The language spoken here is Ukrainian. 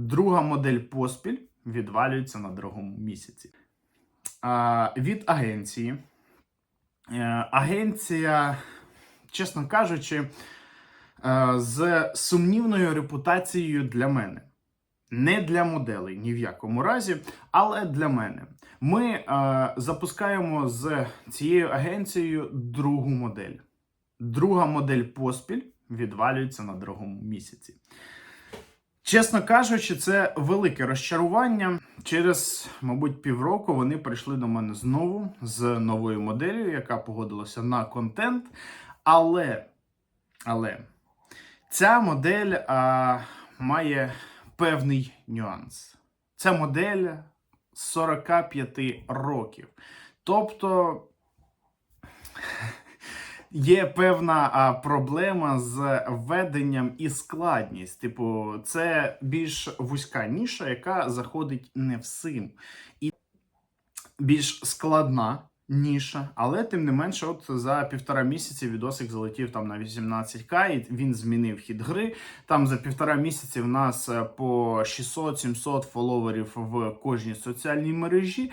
Друга модель поспіль відвалюється на другому місяці. А, від агенції. Е, агенція, чесно кажучи, е, з сумнівною репутацією для мене. Не для моделей ні в якому разі, але для мене. Ми е, запускаємо з цією агенцією другу модель. Друга модель поспіль відвалюється на другому місяці. Чесно кажучи, це велике розчарування. Через, мабуть, півроку вони прийшли до мене знову з новою моделлю, яка погодилася на контент. Але, але ця модель а, має певний нюанс. Це модель 45 років. Тобто є певна а, проблема з введенням і складність. Типу, це більш вузька ніша, яка заходить не всім. І більш складна. Ніша, але тим не менше, от за півтора місяці відосик залетів там на 18к, і він змінив хід гри. Там за півтора місяці в нас е, по 600-700 фоловерів в кожній соціальній мережі.